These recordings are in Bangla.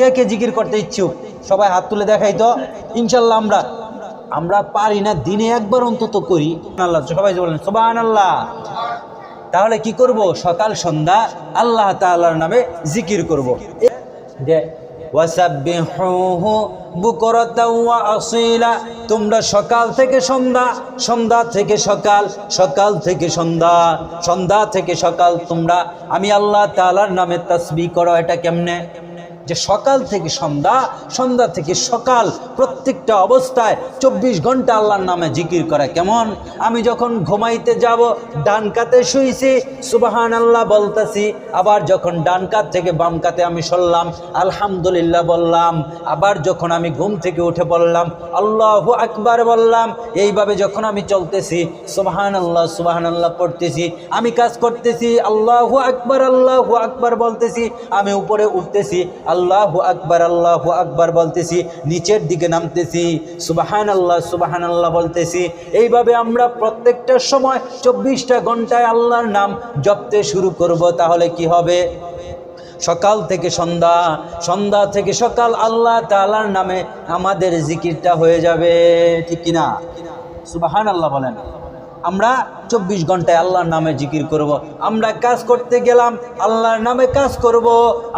কে কে জিকির করতে ইচ্ছুক? সবাই হাত তুলে দেখাই তো। ইনশাল্লাহ আমরা আমরা পারি না, দিনে একবার অন্তত করি। আল্লাহ, সবাই বলেন সোবান আল্লাহ তাহলে কি করব? সকাল, সন্ধ্যা, আল্লাহ তাআলার নামে জিকির করব। যে তোমরা সকাল থেকে সন্ধ্যা সন্ধ্যা থেকে সকাল সকাল থেকে সন্ধ্যা সন্ধ্যা থেকে সকাল তোমরা। আমি আল্লাহ তাআলার নামে তাসবিহ করো, এটা কেমনে? যে সকাল থেকে সন্ধ্যা সন্ধ্যা থেকে সকাল প্রত্যেকটা অবস্থায় চব্বিশ ঘণ্টা আল্লাহর নামে জিকির করা। কেমন? আমি যখন ঘুমাইতে যাব, ডান কাতে শুইছি সুবাহান আল্লাহ বলতেছি, আবার যখন ডান কাত থেকে বাম কাতে আমি সরলাম, আলহামদুলিল্লাহ বললাম, আবার যখন আমি ঘুম থেকে উঠে বললাম আল্লাহ আকবার বললাম, এইভাবে যখন আমি চলতেছি সুবাহান আল্লাহ সুবাহান আল্লাহ পড়তেছি, আমি কাজ করতেছি, আল্লাহু আকবার, আল্লাহ আকবার বলতেছি, আমি উপরে উঠতেছি আল্লাহু আকবার আল্লাহু আকবার বলতেছি, নিচের দিকে নামতেছি সুবাহান আল্লাহ সুবাহান আল্লাহ বলতেছি। এইভাবে আমরা প্রত্যেকটা সময় চব্বিশটা ঘন্টায় আল্লাহর নাম জপতে শুরু করব, তাহলে কি হবে? সকাল থেকে সন্ধ্যা সন্ধ্যা থেকে সকাল আল্লাহ তাআলার নামে আমাদের জিকিরটা হয়ে যাবে, ঠিক কিনা? সুবাহান আল্লাহ বলেন। আমরা চব্বিশ ঘন্টায় আল্লাহর নামে জিকির করব। আমরা কাজ করতে গেলাম, আল্লাহর নামে কাজ করব।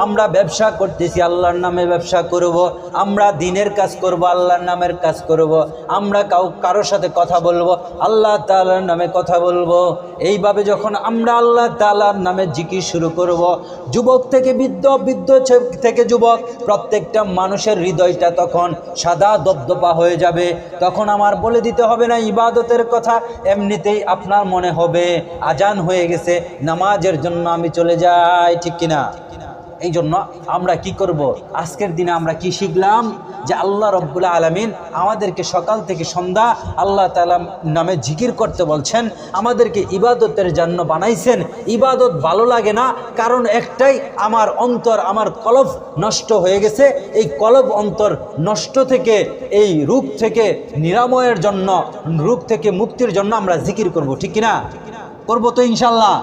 আমরা ব্যবসা করতেছি, আল্লাহর নামে ব্যবসা করব। আমরা দিনের কাজ করব, আল্লাহর নামের কাজ করব। আমরা কাউ, কারোর সাথে কথা বলব, আল্লাহ তাআলার নামে কথা বলব এইভাবে যখন আমরা আল্লাহ তাআলার নামে জিকির শুরু করব। যুবক থেকে বৃদ্ধ বৃদ্ধ থেকে যুবক, প্রত্যেকটা মানুষের হৃদয়টা তখন সাদা দপদপা হয়ে যাবে তখন আমার বলে দিতে হবে না, ইবাদতের কথা, এমনিতেই আপনার মনে হবে আজান হয়ে গেছে নামাজের জন্য আমি চলে যাই ঠিক কিনা? এই জন্য আমরা কি করব? আজকের দিনে আমরা কি শিখলাম? যে আল্লাহ রব্বুল্লা আলমিন আমাদেরকে সকাল থেকে সন্ধ্যা আল্লাহ তালা নামে জিকির করতে বলছেন। আমাদেরকে ইবাদতের জন্য বানাইছেন। ইবাদত ভালো লাগে না, কারণ একটাই, আমার অন্তর, আমার কলব নষ্ট হয়ে গেছে। এই কলব অন্তর নষ্ট থেকে, এই রূপ থেকে, নিরাময়ের জন্য, রূপ থেকে মুক্তির জন্য আমরা জিকির করব, ঠিক কিনা? করব তো ইনশাল্লাহ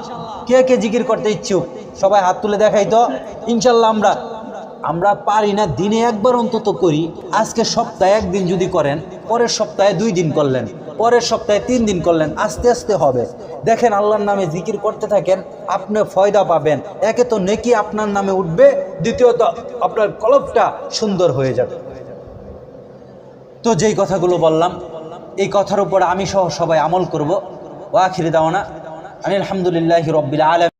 কে কে জিকির করতে ইচ্ছুক? সবাই হাত তুলে দেখাই তো। ইনশাল্লাহ আমরা আমরা পারি না, দিনে একবার অন্তত করি। আজকে সপ্তাহে একদিন যদি করেন, পরের সপ্তাহে দুই দিন করলেন, পরের সপ্তাহে তিন দিন করলেন, আস্তে আস্তে হবে। দেখেন আল্লাহর নামে জিকির করতে থাকেন, আপনি ফয়দা পাবেন। একে তো নেকি আপনার নামে উঠবে, দ্বিতীয়ত আপনার কলপটা সুন্দর হয়ে যাবে। তো যেই কথাগুলো বললাম, এই কথার উপর আমি সহ সবাই আমল করব। করব ওয়াখির দাওয়ানা, আনিল আলহামদুলিল্লাহ রব্বিল আলম